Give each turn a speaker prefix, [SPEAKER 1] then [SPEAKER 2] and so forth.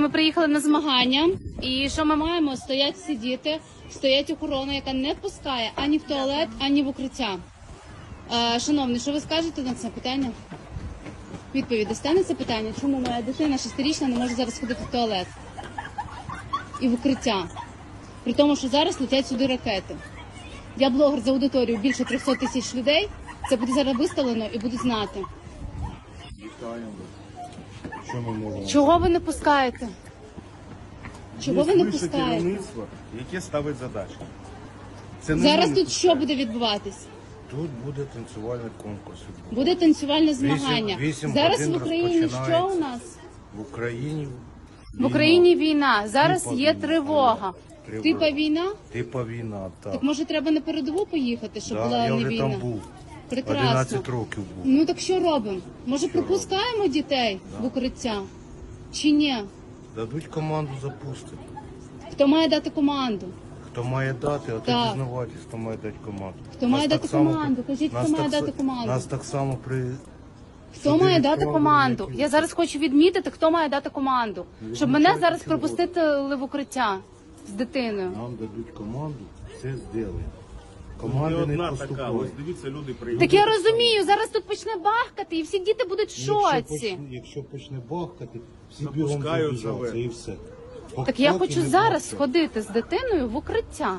[SPEAKER 1] ми приїхали на змагання, і що ми маємо? Стоять всі діти, стоять охорона, яка не пускає ані в туалет, ані в укриття. Е, шановний, що ви скажете на це питання? Відповідь дасте це питання? Чому моя дитина шестирічна не може зараз ходити в туалет і в укриття? При тому, що зараз летять сюди ракети. Я блогер за аудиторію більше 300 тисяч людей. Це буде зараз виставлено і будуть знати.
[SPEAKER 2] Що ми можемо?
[SPEAKER 1] Чого ви не пускаєте? Чого ви не
[SPEAKER 2] Вище
[SPEAKER 1] пускаєте?
[SPEAKER 2] керівництво, яке ставить задачі. Це не
[SPEAKER 1] Зараз
[SPEAKER 2] ми
[SPEAKER 1] тут що буде відбуватись?
[SPEAKER 2] Тут буде танцювальний конкурс.
[SPEAKER 1] Буде танцювальне змагання.
[SPEAKER 2] вісім
[SPEAKER 1] Зараз
[SPEAKER 2] годин
[SPEAKER 1] в Україні що
[SPEAKER 2] розпочинається.
[SPEAKER 1] у нас?
[SPEAKER 2] В Україні
[SPEAKER 1] В Україні війна. Зараз
[SPEAKER 2] Типа
[SPEAKER 1] є
[SPEAKER 2] війна.
[SPEAKER 1] тривога.
[SPEAKER 2] Тривога.
[SPEAKER 1] Типа війна?
[SPEAKER 2] типа війна, так.
[SPEAKER 1] Так може треба на передову поїхати, щоб
[SPEAKER 2] Да,
[SPEAKER 1] була
[SPEAKER 2] я
[SPEAKER 1] не
[SPEAKER 2] вже
[SPEAKER 1] війна?
[SPEAKER 2] там був.
[SPEAKER 1] Прекрасно.
[SPEAKER 2] 11 років був.
[SPEAKER 1] Ну так що робимо? Може пропускаємо дітей в укриття? Чи ні?
[SPEAKER 2] Дадуть команду запустити.
[SPEAKER 1] Хто має дати команду?
[SPEAKER 2] Хто має дати, а ти
[SPEAKER 1] Так.
[SPEAKER 2] дізнаватись, хто має дати команду.
[SPEAKER 1] Хто має дати команду? Кажіть, хто має дати команду?
[SPEAKER 2] Нас так само при...
[SPEAKER 1] Хто
[SPEAKER 2] Сюди
[SPEAKER 1] має дати
[SPEAKER 2] відправили
[SPEAKER 1] команду?
[SPEAKER 2] якісь-
[SPEAKER 1] Я зараз хочу відмітити, хто має дати команду, щоб мене зараз
[SPEAKER 2] цього.
[SPEAKER 1] пропустили в укриття з дитиною.
[SPEAKER 2] Нам дадуть команду, все зробимо. Команди не
[SPEAKER 3] одна така,
[SPEAKER 2] поступають.
[SPEAKER 3] ось дивіться, люди приїхали.
[SPEAKER 1] Так я розумію, зараз тут почне бахкати, і всі діти будуть в
[SPEAKER 2] Якщо
[SPEAKER 1] шоці.
[SPEAKER 2] почне, якщо почне бахкати, всі
[SPEAKER 3] Запускають
[SPEAKER 2] бігом побіжаться і все.
[SPEAKER 1] Так я хочу зараз сходити з дитиною в укриття.